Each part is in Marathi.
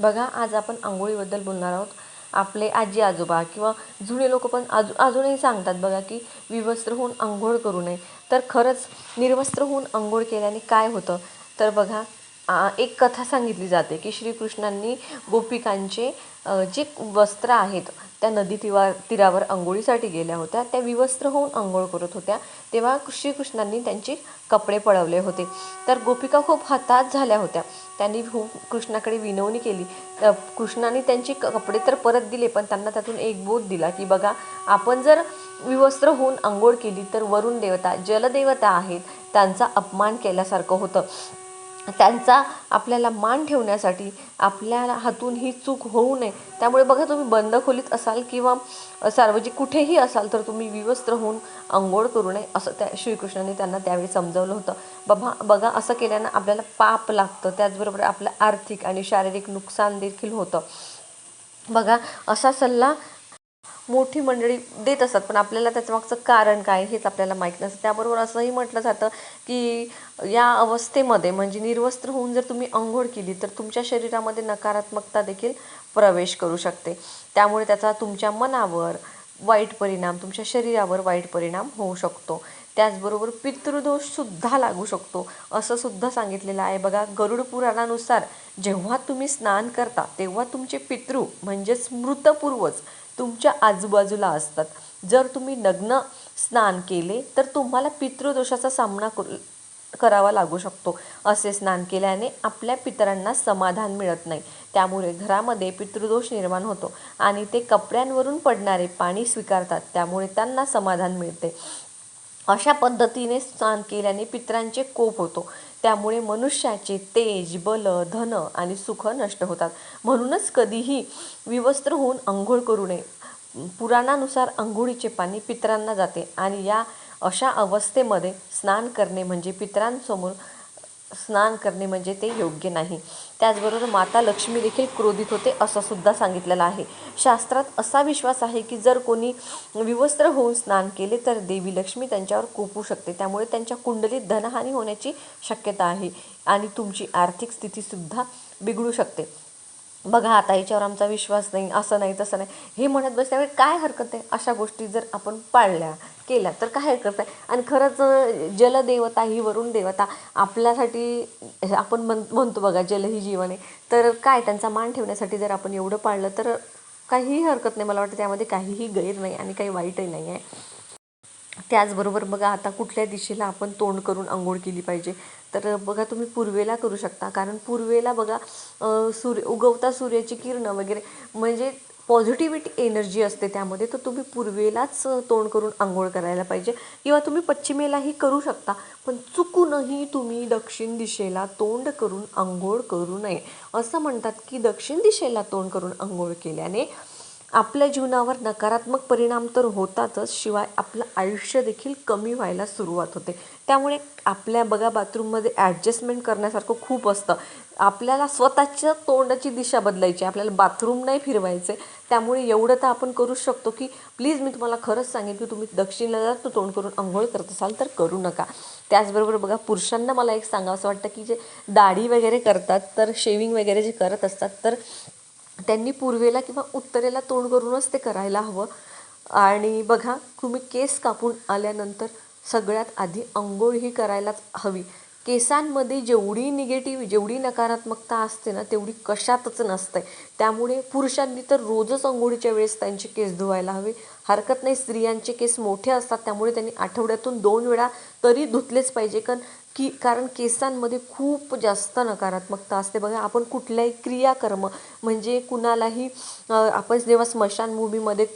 बघा आज आपण आंघोळीबद्दल बोलणार आहोत. आपले आजी आजोबा किंवा जुने लोक पण अजू अजूनही सांगतात बघा की विवस्त्र होऊन आंघोळ करू नये. तर खरंच निर्वस्त्र होऊन आंघोळ केल्याने काय होतं? तर बघा एक कथा सांगितली जाते की श्रीकृष्णांनी गोपिकांचे जे वस्त्र आहेत त्या नदी तिवा तीरावर आंघोळीसाठी गेल्या होत्या. त्या विवस्त्र होऊन आंघोळ करत होत्या. तेव्हा श्रीकृष्णांनी त्यांचे कपडे पळवले होते. तर गोपिका खूप हताश झाल्या होत्या. त्यांनी खूप कृष्णाकडे विनवणी केली. कृष्णाने त्यांचे कपडे तर परत दिले पण त्यांना त्यातून एक बोध दिला की बघा आपण जर विवस्त्र होऊन आंघोळ केली तर वरुण देवता जलदेवता आहेत त्यांचा अपमान केल्यासारखं होतं. त्यांचा आपल्याला मान ठेवण्यासाठी आपल्याला हातून ही चूक होऊ नये. त्यामुळे बघा तुम्ही बंद खोलीत असाल किंवा सार्वजनिक कुठेही असाल तर तुम्ही विवस्त्र होऊन अंघोळ करू नये असं त्या श्रीकृष्णाने त्यांना त्यावेळी समजावलं होतं. बाबा बघा असं केल्यानं आपल्याला पाप लागतं. त्याचबरोबर आपलं आर्थिक आणि शारीरिक नुकसान देखील होतं. बघा असा सल्ला मोठी मंडळी देत असतात पण आपल्याला त्याच्यामागचं मागचं कारण काय हेच आपल्याला माहीत नसतं. त्याबरोबर असंही म्हटलं जातं की या अवस्थेमध्ये म्हणजे निर्वस्त्र होऊन जर तुम्ही अंघोळ केली तर तुमच्या शरीरामध्ये नकारात्मकता देखील प्रवेश करू शकते. त्यामुळे त्याचा तुमच्या मनावर वाईट परिणाम तुमच्या शरीरावर वाईट परिणाम होऊ शकतो. त्याचबरोबर पितृदोषसुद्धा लागू शकतो असं सुद्धा सांगितलेलं आहे. बघा गरुड पुराणानुसार जेव्हा तुम्ही स्नान करता तेव्हा तुमचे पितृ म्हणजेच मृतपूर्वज तुमच्या आजूबाजूला असतात. जर तुम्ही नग्न स्नान केले तर तुम्हाला पितृदोषाचा सामना करू करावा लागू शकतो. असे स्नान केल्याने आपल्या पितरांना समाधान मिळत नाही. त्यामुळे घरामध्ये पितृदोष निर्माण होतो आणि ते कपड्यांवरून पडणारे पाणी स्वीकारतात. त्यामुळे त्यांना समाधान मिळते. अशा पद्धतीने स्नान केल्याने पितरांचे कोप होतो. त्यामुळे मनुष्याचे तेज बल धन आणि सुख नष्ट होतात. म्हणूनच कधीही विवस्त्र होऊन आंघोळ करू नये. पुराणानुसार अंघोळीचे पाणी पितरांना जाते आणि या अशा अवस्थेमध्ये स्नान करणे म्हणजे पितरांसमोर स्नान करणे म्हणजे ते योग्य नाही. त्याचबरोबर माता लक्ष्मी देखील क्रोधित होते असं सुद्धा सांगितलेलं आहे. शास्त्रात असा विश्वास आहे की जर कोणी विवस्त्र होऊन स्नान केले तर देवी लक्ष्मी त्यांच्यावर कोपू शकते. त्यामुळे त्यांच्या कुंडलीत धनहानी होण्याची शक्यता आहे आणि तुमची आर्थिक स्थितीसुद्धा बिघडू शकते. बघा आता याच्यावर आमचा विश्वास नाही असं नाही तसं नाही. हे म्हणत बसल्यामुळे काय हरकत आहे? अशा गोष्टी जर आपण पाळल्या केल्या तर काय हरकत आहे? आणि खरंच जलदेवता ही वरुण देवता आपल्यासाठी आपण म्हण म्हणतो बघा जल ही जीवन आहे. तर काय त्यांचा मान ठेवण्यासाठी जर आपण एवढं पाळलं तर काहीही हरकत नाही. मला वाटतं त्यामध्ये काहीही गैर नाही आणि काही वाईटही नाही आहे. त्याचबरोबर बघा आता कुठल्या दिशेला आपण तोंड करून आंघोळ केली पाहिजे. तर बघा तुम्ही पूर्वेला करू शकता. कारण पूर्वेला बघा सूर्य उगवता सूर्याची किरणं वगैरे म्हणजे पॉझिटिव्हिटी एनर्जी असते त्यामध्ये. तर तुम्ही पूर्वेलाच तोंड करून आंघोळ करायला पाहिजे. किंवा तुम्ही पश्चिमेलाही करू शकता. पण चुकूनही तुम्ही दक्षिण दिशेला तोंड करून आंघोळ करू नये. असं म्हणतात की दक्षिण दिशेला तोंड करून आंघोळ केल्याने आपल्या जीवनावर नकारात्मक परिणाम तर होतातच शिवाय आपलं आयुष्य देखील कमी व्हायला सुरुवात होते. त्यामुळे आपल्या बघा बाथरूममध्ये ॲडजस्टमेंट करण्यासारखं खूप असतं. आपल्याला स्वतःच्या तोंडाची दिशा बदलायची आपल्याला बाथरूम नाही फिरवायचे. त्यामुळे एवढं तर आपण करूच शकतो की प्लीज मी तुम्हाला खरंच सांगेन की तुम्ही दक्षिणेला जर तो तोंड करून आंघोळ करत असाल तर करू नका. त्याचबरोबर बघा पुरुषांना मला एक सांगावं असं वाटतं की जे दाढी वगैरे करतात तर शेविंग वगैरे जे करत असतात तर त्यांनी पूर्वेला किंवा उत्तरेला तोंड करूनच ते करायला हवं. आणि बघा तुम्ही केस कापून आल्यानंतर सगळ्यात आधी आंघोळ ही करायलाच हवी. केसांमध्ये जेवढी निगेटिव्ह जेवढी नकारात्मकता असते ना तेवढी कशातच नसते. त्यामुळे पुरुषांनी तर रोजच अंघोळीच्या वेळेस त्यांचे केस धुवायला हवे. हरकत नाही स्त्रियांचे केस मोठे असतात त्यामुळे त्यांनी आठवड्यातून दोन वेळा तरी धुतलेच पाहिजे. कारण की कारण केसांमध्ये खूप जास्त नकारात्मकता असते. बघा आपण कुठल्याही क्रियाकर्म म्हणजे कुणालाही आपण जेव्हा स्मशानभूमीमध्ये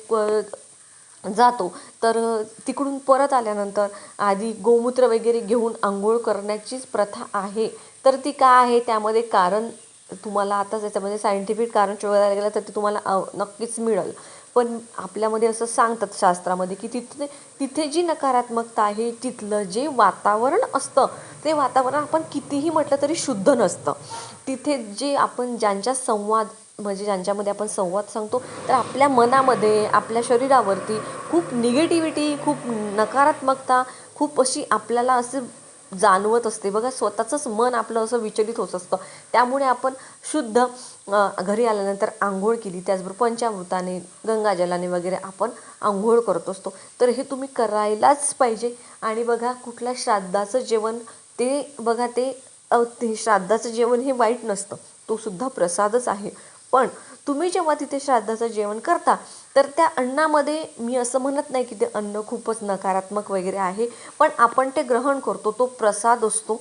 जातो. तर तिकडून परत आल्यानंतर आधी गोमूत्र वगैरे घेऊन आंघोळ करण्याचीच प्रथा आहे. तर ती का आहे? त्यामध्ये कारण तुम्हाला आता त्याच्यामध्ये सायंटिफिक कारण शोधायला गेलं तर ते तुम्हाला अव- नक्कीच मिळेल. पण आपल्यामध्ये असं सांगतात शास्त्रामध्ये की तिथे तिथे जी नकारात्मकता आहे तिथलं जे वातावरण असतं ते वातावरण आपण कितीही म्हटलं तरी शुद्ध नसतं. तिथे जे आपण ज्यांच्या संवाद म्हणजे ज्यांच्यामध्ये आपण संवाद सांगतो तर आपल्या मनामध्ये आपल्या शरीरावरती खूप निगेटिव्हिटी खूप नकारात्मकता खूप अशी आपल्याला असं जाणवत असते. बघा स्वतःचंच मन आपलं असं विचलित होत असतं. त्यामुळे आपण शुद्ध घरी आल्यानंतर आंघोळ केली त्याचबरोबर पंचामृताने गंगाजलाने वगैरे आपण आंघोळ करत असतो. तर हे तुम्ही करायलाच पाहिजे. आणि बघा कुठल्या श्राद्धाचं जेवण ते बघा ते ते श्राद्धाचं जेवण हे वाईट नसतं. तो सुद्धा प्रसादच आहे. पण तुम्ही जेव्हा तिथे श्राद्धाचं जेवण करता तर त्या अन्नामध्ये मी असं म्हणत नाही की ते अन्न खूपच नकारात्मक वगैरे आहे पण आपण ते ग्रहण करतो तो प्रसाद असतो.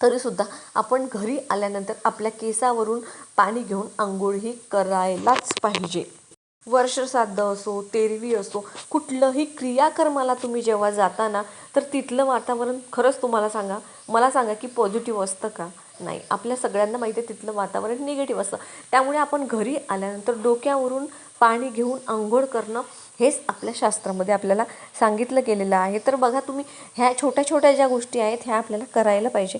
तरीसुद्धा आपण घरी आल्यानंतर आपल्या केसावरून पाणी घेऊन आंघोळ ही करायलाच पाहिजे. वर्षश्राद्ध असो तेरवी असो कुठलंही क्रियाकर्माला तुम्ही जेव्हा जाताना तर तिथलं वातावरण खरंच तुम्हाला सांगा मला सांगा की पॉझिटिव्ह असतं का? नाही. आपल्या सगळ्यांना माहिती आहे तिथलं वातावरण निगेटिव्ह असतं. त्यामुळे आपण घरी आल्यानंतर डोक्यावरून पाणी घेऊन आंघोळ करणं हेच आपल्या शास्त्रामध्ये आपल्याला सांगितलं गेलेलं आहे. तर बघा तुम्ही ह्या छोट्या छोट्या ज्या गोष्टी आहेत ह्या आपल्याला करायला पाहिजे.